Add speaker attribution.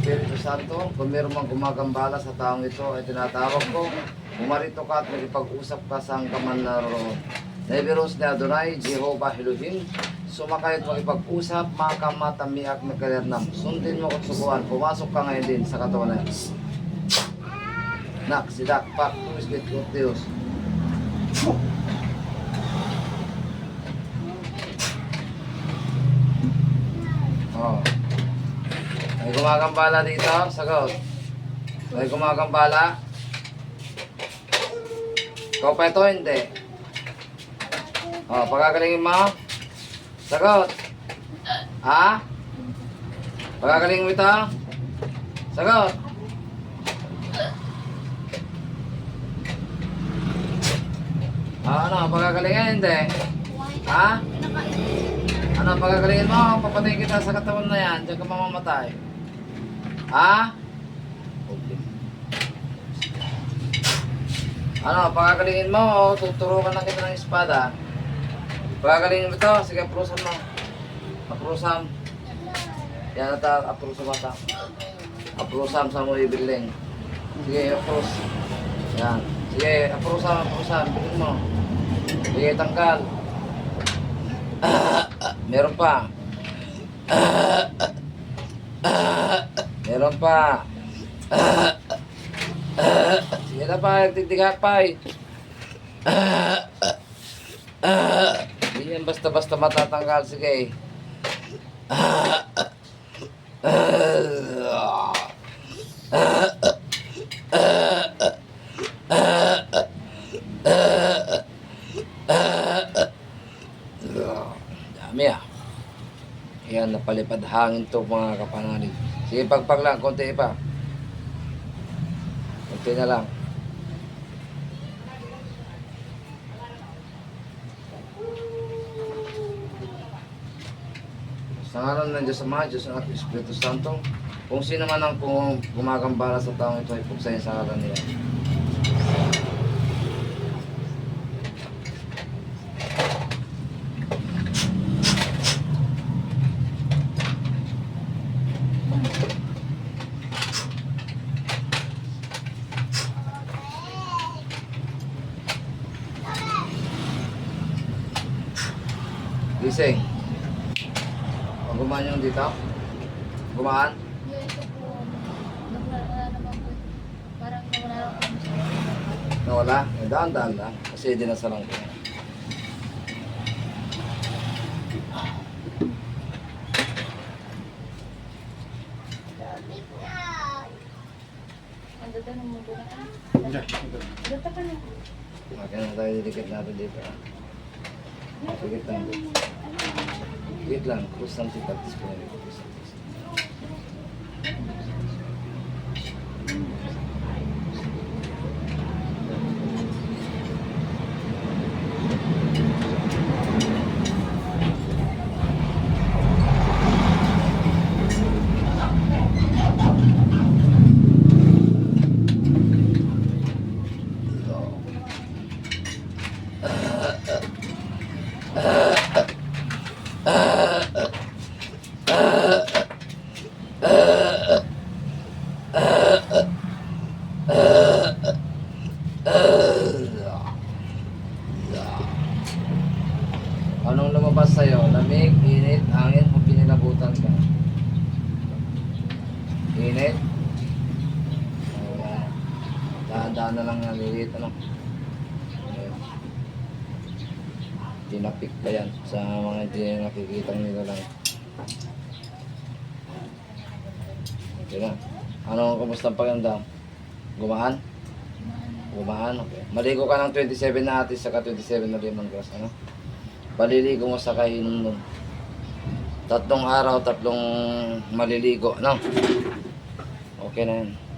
Speaker 1: Espiritu Santo, kung meron mang gumagambala sa taong ito, ay tinatawag ko, umarito ka at magipag-usap ka sa hanggaman na roon. Neberos ni Adonai, Jehovah Elohim, sumakay at makipag-usap, makamatamiak na kalernam. Sundin mo kung subuhan, pumasok ka ngayon din sa katawan na yan. Nak, sidak, pak, tuwis, git, gut, Diyos. Oh. May gumagambala dito, sagot. May gumagambala. Ikaw pa hindi. Oh, pagagalingin mo. Sagot. Ha? Pagagalingin mo ito. Sagot. Ah, ano, pagagalingin, hindi. Ha? Ano, pagagalingin mo, papatayin kita sa katawan na yan, diyan ka mamamatay. Ha? Okay. Ano, pagagalingin mo, tuturukan na kita ng espada. Pagagalingin mo ito, sige, aprusan mo. Aprusan. Yan ata, aprusan mo ata. Aprusan sa mo ibiling. Sige, aprus. Yan. Sige, aprusan, aprusan, bilhin mo. Sige, tangkal. Meron pa. Meron pa. Sige na pa, titigak pa eh. Hindi yan basta-basta matatanggal. Sige. Dami ah. Ayan, napalipad hangin to mga kapanganib. Sige, pagpag lang, konti pa. Konti na lang. Sa ngalan ng Diyos Ama, Diyos ng ating Espiritu Santo, kung sino man ang gumagambala sa taong ito, ay pugsayin sa ngalan niya. Gising. O, gumaan yung dito? Gumaan?
Speaker 2: Nawala?
Speaker 1: Eh, Daan-daan lang. Kasi dinasalang ko.
Speaker 2: Mundo na na.
Speaker 1: Okay na tayo didikit natin dito. ah. Dikit lang. Dikit lang. Lang si Tatis ko na Krus lang. Anong lumabas sa'yo? Lamig, init, hangin, o pinilabutan ka? Init? Dahan-dahan na lang nalilit, ano? Tinapik pa yan sa mga hindi nakikita nila lang. Okay na. Ano, kumusta ang pakiramdam? Gumaan? Gumaan. Maligo ka ng 27 na atis, saka 27 na lemongrass, ano? Paliligo mo sa kainom nun. Tatlong araw, tatlong maliligo, no? Okay na yan.